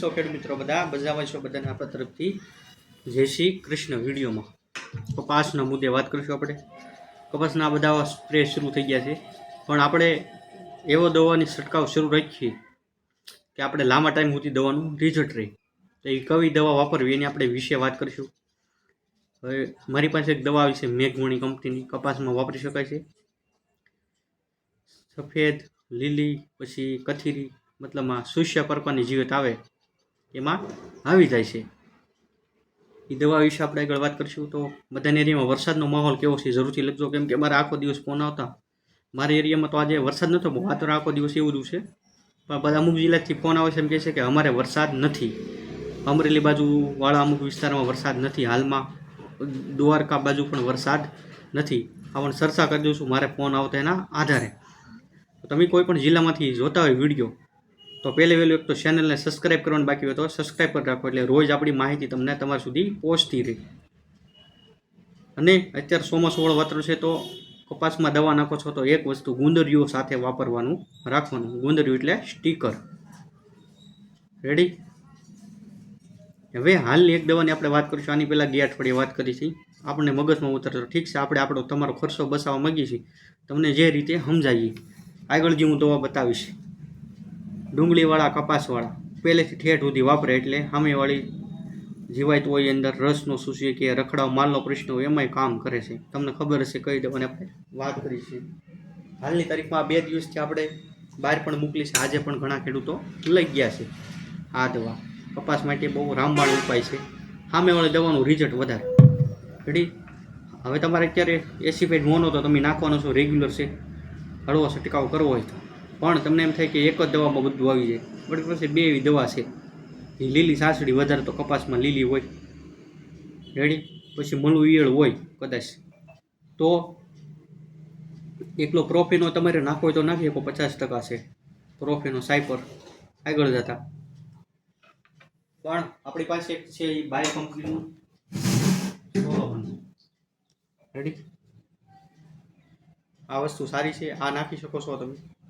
સો ખેડૂત મિત્રો બધા બજાવા છો બધાને આપણા તરફથી જય શ્રી કૃષ્ણ વિડીયોમાં. કપાસના મુદ્દે વાત કરીશું આપણે. કપાસના બધા સ્પ્રે શરૂ થઈ ગયા છે. પણ આપણે એવો દવાની છંટકાવ શરૂ રાખીએ કે આપણે લાંબા ટાઈમ સુધી દવાનું રિઝલ્ટ રહે. તો એ કવી દવા વાપરવી એની આપણે વિશે વાત કરીશું. હવે મારી પાસે એક દવા આવી છે મેઘમણી કંપનીની. કપાસમાં વાપરી શકાય છે. સફેદ, લીલી, પછી કથીરી મતલબમાં સુષ્ય પર્પાની જીવત આવે. એમાં આવી જાય છે. એ દવા વિશે આપણે આગળ વાત કરીશું તો બધાના એરિયામાં વરસાદનો માહોલ કેવો છે? જરૂરથી લખજો કેમ કે મારા આખો દિવસ ફોન આવતા. મારા એરિયામાં તો આજે વરસાદ નહોતો બહુ આ તો આખો દિવસ એવું જ છે. પણ બધા અમુક જિલ્લાથી ફોન આવે છે એમ કહે છે કે અમારે વરસાદ નથી. અમરેલી બાજુવાળા અમુક વિસ્તારમાં વરસાદ નથી. હાલમાં દ્વારકા બાજુ પણ વરસાદ નથી. આ સરસા કરી દઉં છું મારે ફોન આવતા એના આધારે. તમે કોઈ પણ જિલ્લામાંથી જોતા હોય વીડિયો તો પહેલે વહેલું એક તો ચેનલને સબસ્ક્રાઈબ કરવાનું બાકી હોય તો સબસ્ક્રાઈબ કરી રાખો એટલે રોજ આપણી માહિતી તમને તમારા સુધી પહોંચતી રહે. અને અત્યારે ચોમાસું સોળ વાતરો છે તો કપાસમાં દવા નાખો છો તો એક વસ્તુ ગુંદરીઓ સાથે વાપરવાનું રાખવાનું. ગુંદરીઓ એટલે સ્ટીકર રેડી હવે હાલની એક દવાની આપણે વાત કરીશું. આની પહેલાં ગયા અઠવાડિયે વાત કરી છે. આપણને મગજમાં ઉતરતો ઠીક છે, આપણે આપણો તમારો ખર્ચો બચાવવા માંગીએ છીએ. તમને જે રીતે સમજાવીએ. આગળ જે હું દવા બતાવીશ. ડુંગળીવાળા, કપાસવાળા. પહેલેથી ઠેઠ સુધી વાપરે એટલે સામેવાળી જીવાત હોય અંદર રસનો સૂચવે કે રખડાવ, માલનો પ્રશ્ન હોય, એમાંય કામ કરે છે. તમને ખબર હશે કઈ દવાને આપણે વાત કરી છે. હાલની તારીખમાં બે દિવસથી આપણે બહાર પણ મોકલી છે. આજે પણ ઘણા ખેડૂતો લઈ ગયા છે આ દવા. કપાસ માટે બહુ રામબાણ ઉપાય છે. સામેવાળી દવાનું રિઝલ્ટ વધારે. રેડી હવે તમારે અત્યારે એસિફાઈડ મોનો તો તમે નાખવાનો છો. રેગ્યુલર છે. હળવો છંટકાવ કરવો હોય તો. પણ તમને એમ થાય કે એક જ દવામાં બધું આવી જાય. આપણી પાસે બે એવી દવા છે. એ લીલી સાસડી વધારે તો કપાસમાં લીલી હોય. રેડી? પછી મળું ઈયળ હોય, કદાચ. તો એકલો પ્રોફેનો તમારે નાખવો હોય તો નાખી શકો, પચાસ ટકા છે. પ્રોફેનો સાયપર આગળ જતા. પણ આપણી પાસે એક છે એ બાય કંપનીનું. રેડી? આ વસ્તુ સારી છે, આ નાખી શકો છો તમે.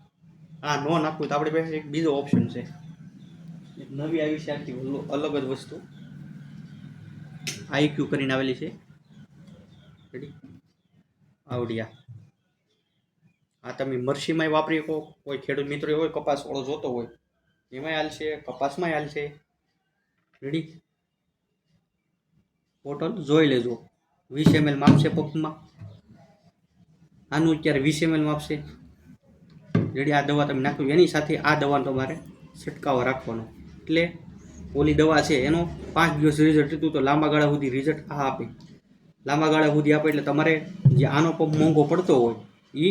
આ નો નાખવું તો આપણી પાસે એક બીજો ઓપ્શન છે. નવી આવી છે આખી અલગ જ વસ્તુ. આઈક્યુ કરીને આવેલી છે. રેડી આવડિયા. આ તમે મરસીમાંય વાપરી શકો. કોઈ ખેડૂત મિત્રો હોય કપાસ વાળો જોતો હોય. એમાંય હાલશે કપાસમાંય હાલશે રેડી બોટલ જોઈ લેજો. વીસ એમએલ માપશે પંપમાં આનું અત્યારે વીસ એમએલ માપશે. રેડી આ દવા તમે નાખ્યું, એની સાથે આ દવાનો તમારે છંટકાવ રાખવાનો. એટલે ઓલી દવા છે, એનો પાંચ દિવસ રિઝલ્ટ હતું, તો લાંબા ગાળા સુધી રિઝલ્ટ આ આપે. લાંબા ગાળા સુધી આપે એટલે તમારે જે આનો પંપ મોંઘો પડતો હોય એ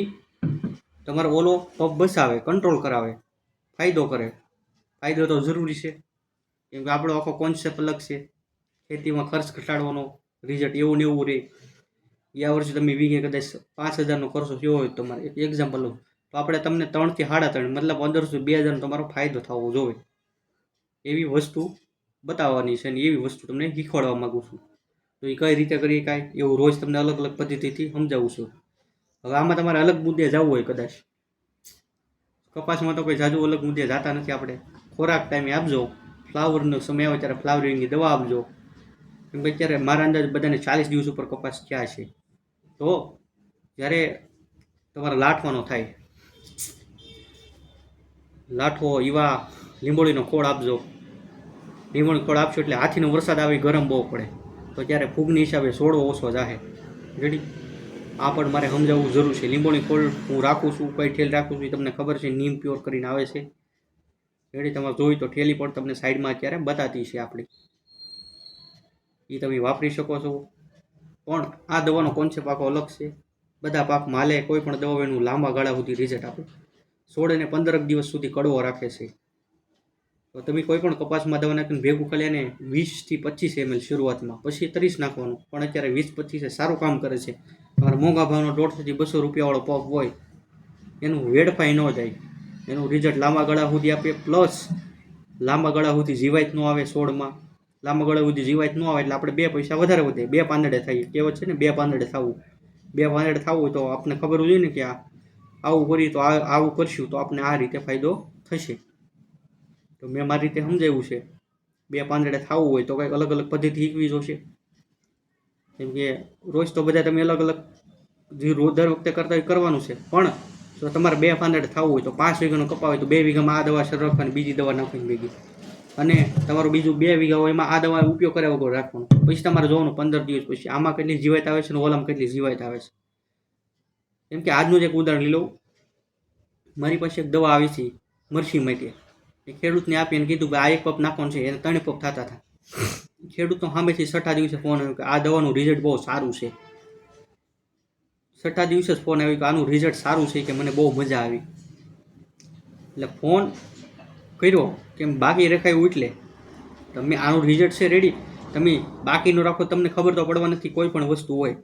તમારો ઓલો પંપ બસાવે કંટ્રોલ કરાવે, ફાયદો કરે. ફાયદો તો જરૂરી છે. કેમ કે આપણો આખો કોન્સેપ્ટ અલગ છે. ખેતીમાં ખર્ચ ઘટાડવાનો રિઝલ્ટ એવું ને એવું રહે ગયા વર્ષે તમે વીઘે કદાચ પાંચ હજારનો ખર્ચો થયો હોય તમારે એક એક્ઝામ્પલ લઉં. તો આપણે તમને ત્રણથી સાડા ત્રણ, મતલબ પંદરસો બે હજારનો તમારો ફાયદો થવો જોઈએ. એવી વસ્તુ બતાવવાની છે અને એવી વસ્તુ તમને શીખવાડવા માગું છું. તો એ કઈ રીતે કરીએ કાંઈ? એવું રોજ તમને અલગ અલગ પદ્ધતિથી સમજાવું છું. હવે આમાં તમારે અલગ મુદ્દે જવું હોય કદાચ. કપાસમાં તો કોઈ જાજુ અલગ મુદ્દે જતા નથી આપણે. ખોરાક ટાઈમે આપજો. ફ્લાવરનો સમય આવે ત્યારે ફ્લાવરિંગની દવા આપજો. કેમ કે અત્યારે મારા અંદાજ બધાને ચાલીસ દિવસ ઉપર કપાસ થયા છે? તો જ્યારે તમારે લાટવાનો થાય લાઠવો ઈવા, લીંબોળીનો ખોળ આપજો. લીંબોળી ખોળ આપશો એટલે હાથીનો વરસાદ આવે ગરમ બહુ પડે. તો ત્યારે ફૂગની હિસાબે સોડવો ઓછો જાહે. રેડી આ પણ મારે સમજાવવું જરૂર છે. લીંબોળી ખોળ હું રાખું છું, કઈ ઠેલ રાખું છું એ તમને ખબર છે, નીમ પ્યોર કરીને આવે છે. રેડી તમારે જોઈ તો ઠેલી પણ તમને સાઈડમાં અત્યારે બતાતી છે આપણી. એ તમે વાપરી શકો છો. પણ આ દવાનો કોન્સેપ્ટ આખો અલગ છે. બધા પાકમાં હાલે, કોઈ પણ દવા એનું લાંબા ગાળા સુધી રિઝલ્ટ આપે. સોળ અને પંદરક દિવસ સુધી કડવો રાખે છે. તો તમે કોઈ પણ કપાસમાં દવા નાખીને ભેગું ખાલી અને વીસથી પચીસ એમએલ શરૂઆતમાં, પછી ત્રીસ નાખવાનું. પણ અત્યારે વીસ પચીસ સારું કામ કરે છે. તમારે મોંઘા ભાવનો દોઢસોથી બસો રૂપિયાવાળો પંપ હોય, એનું વેડફાઈ ન જાય. એનું રિઝલ્ટ લાંબા ગાળા સુધી આપે પ્લસ લાંબા ગાળા સુધી જીવાત ન આવે સોળમાં. લાંબા ગાળા સુધી જીવાત ન આવે એટલે આપણે બે પૈસા વધારે વધે. બે પાંદડે થઈએ કહેવત છે ને, બે પાંદડે થવું. બે પાંદડે થવું તો આપણે ખબર જોઈએ ને કે આ આવું કરીએ તો આવું કરશું તો આપણે આ રીતે ફાયદો થશે. તો મેં મારી રીતે સમજાવ્યું છે. બે પાંદડે થવું હોય તો કંઈક અલગ અલગ પદ્ધતિ શીખવી જોશે. કેમ કે રોજ તો બધા તમે અલગ અલગ જે રોજ દર વખતે કરતા હોય કરવાનું છે. પણ જો તમારે બે પાંદડે થવું હોય તો પાંચ વીઘાનો કપા હોય તો બે વીઘામાં આ દવા શરૂ રાખવાની, બીજી દવા નાખવાની ભેગી. અને તમારું બીજું બે વીઘા હોય એમાં આ દવા ઉપયોગ કર્યા વગર રાખવાનો. પછી તમારે જોવાનું પંદર દિવસ પછી આમાં કેટલી જીવાત આવે છે અને ઓલામાં કેટલી જીવાત આવે છે. કેમ કે આજનું જ એક ઉદાહરણ લઈ લઉં. મારી પાસે એક દવા આવી છે મરસી માટે. એ ખેડૂતને આપી અને કીધું કે આ એક પપ નાખવાનું છે, એને ત્રણ પપ થતા હતા. ખેડૂતો સામેથી છઠ્ઠા દિવસે ફોન આવ્યો કે આ દવાનું રિઝલ્ટ બહુ સારું છે. છઠ્ઠા દિવસે જ ફોન આવ્યો કે આનું રિઝલ્ટ સારું છે કે મને બહુ મજા આવી. એટલે ફોન કર્યો કેમ બાકી રખાયું એટલે. તમે આનું રિઝલ્ટ છે રેડી તમે બાકીનું રાખો તમને ખબર તો પડવા નથી કોઈ પણ વસ્તુ હોય.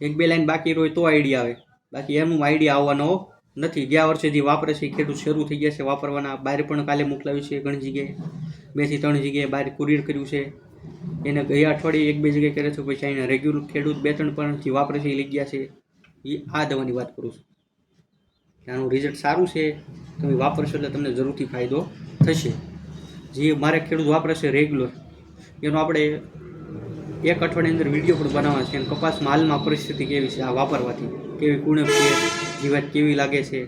એક બે લાઈન બાકી હોય તો આઈડિયા આવે. બાકી એનું આઈડિયા આવવાનો નથી. ગયા વર્ષે જે વાપરે છે ખેડૂત શરૂ થઈ ગયા છે વાપરવાના. બહાર પણ કાલે મોકલાવ્યું છે ઘણી જગ્યાએ. બેથી ત્રણ જગ્યાએ બહાર કુરિયર કર્યું છે. એને ગયા અઠવાડિયે એક બે જગ્યાએ કરે છે. પછી એને રેગ્યુલર ખેડૂત બે ત્રણ પણ જે વાપરે છે એ લઈ ગયા છે. એ આ દવાની વાત કરું છું. આનું રિઝલ્ટ સારું છે. તમે વાપરશો એટલે તમને જરૂરથી ફાયદો થશે. જે મારે ખેડૂત વાપરે છે રેગ્યુલર એનો આપણે એક અઠવાડિયાની અંદર વીડિયો પણ બનાવવા છે અને કપાસમાં હાલમાં પરિસ્થિતિ કેવી છે આ વાપરવાથી? કેવી કુણપ છે? જીવાત કેવી લાગે છે?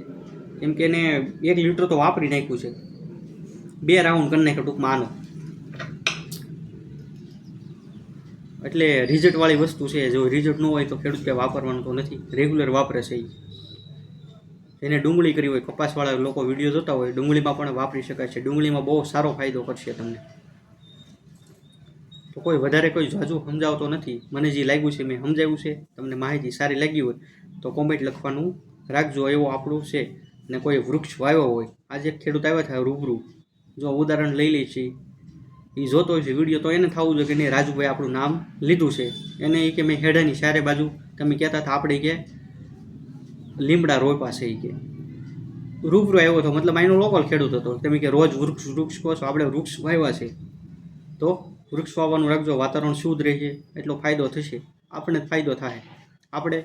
કેમ કે એને એક લીટર તો વાપરી નાખ્યું છે. બે રાઉન્ડ કરી નાખ્યો ટૂંકમાં આનો. એટલે રિઝલ્ટવાળી વસ્તુ છે, જો રિઝલ્ટ ન હોય તો ખેડૂત કે વાપરવાનું તો નથી. રેગ્યુલર વાપરે છે એ એને ડુંગળી કરી હોય, કપાસવાળા લોકો વીડિયો જોતા હોય, ડુંગળીમાં પણ વાપરી શકાય છે. ડુંગળીમાં બહુ સારો ફાયદો કરશે તમને. તો કોઈ વધારે કોઈ જાજુ સમજાવતો નથી. મને જે લાગ્યું છે મેં સમજાવ્યું છે. તમને માહિતી સારી લાગી હોય તો કોમેન્ટ લખવાનું રાખજો. એવો આપણું છે ને કોઈ વૃક્ષ વાવ્યો હોય. આજે એક ખેડૂત આવ્યા થાય રૂબરૂ. જો ઉદાહરણ લઈ લઈએ છીએ એ જોતો હોય છે વીડિયો તો એને થવું જોઈએ કે નહીં? રાજુભાઈ આપણું નામ લીધું છે. એને એ કે મેં હેડાની ચારે બાજુ, તમે કહેતા હતા આપણે કે લીમડા રોય છે એ કે. રૂબરૂ આવ્યો હતો. મતલબ અહીંનો લોકલ ખેડૂત હતો. તમે કે રોજ વૃક્ષ વૃક્ષ કહો છો. આપણે વૃક્ષ વાવ્યા છે. તો વૃક્ષ વાવવાનું રાખજો, વાતાવરણ શુદ્ધ રહે એટલો ફાયદો થશે. આપણને ફાયદો થાય. આપણે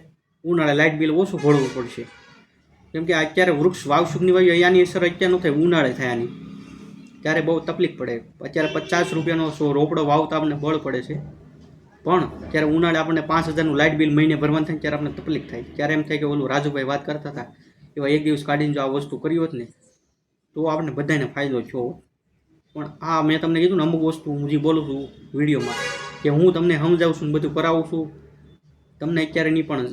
ઉનાળે લાઇટ બિલ ઓછું ભરવું પડશે. કેમ કે અત્યારે વૃક્ષ વાવશુકની વાયુ અહીંયાની અસર અત્યારે ન થાય, ઉનાળે થયાની ત્યારે બહુ તકલીફ પડે. અત્યારે પચાસ રૂપિયાનો સો રોપડો વાવતા આપણને બળ પડે છે. પણ ત્યારે ઉનાળે આપણને પાંચ હજારનું લાઇટ બિલ મહિને ભરવાનું થાય ત્યારે આપણને તકલીફ થાય. ત્યારે એમ થાય કે ઓલું રાજુભાઈ વાત કરતા હતા એવા એક દિવસ કાઢીને જો આ વસ્તુ કરી હોત ને, તો આપણને બધાને ફાયદો થયો હોત. પણ આ મેં તમને કીધું ને અમુક વસ્તુ હું જે બોલું છું વિડીયોમાં, કે હું તમને સમજાવું છું બધું કરાવું છું. તમને અત્યારે નહીં પણ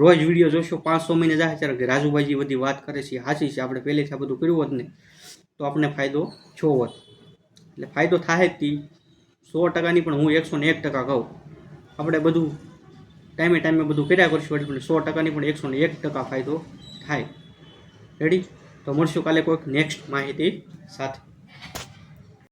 રોજ વીડિયો જોશો, પાંચ છ મહિને જાય ત્યારે કે રાજુભાઈજી બધી વાત કરે છે, હાચી છે, આપણે પહેલેથી આ બધું કર્યું હોત ને, તો આપણને ફાયદો છો હોત. એટલે ફાયદો થાય જ સો ટકાની પણ હું એકસો ને એક ટકા કહું. આપણે બધું ટાઈમે ટાઈમે બધું કર્યા કરશું એટલે સો ટકાની પણ એકસો ને એક ટકા ફાયદો થાય. રેડી તો મળશું કાલે કોઈક નેક્સ્ટ માહિતી સાથે.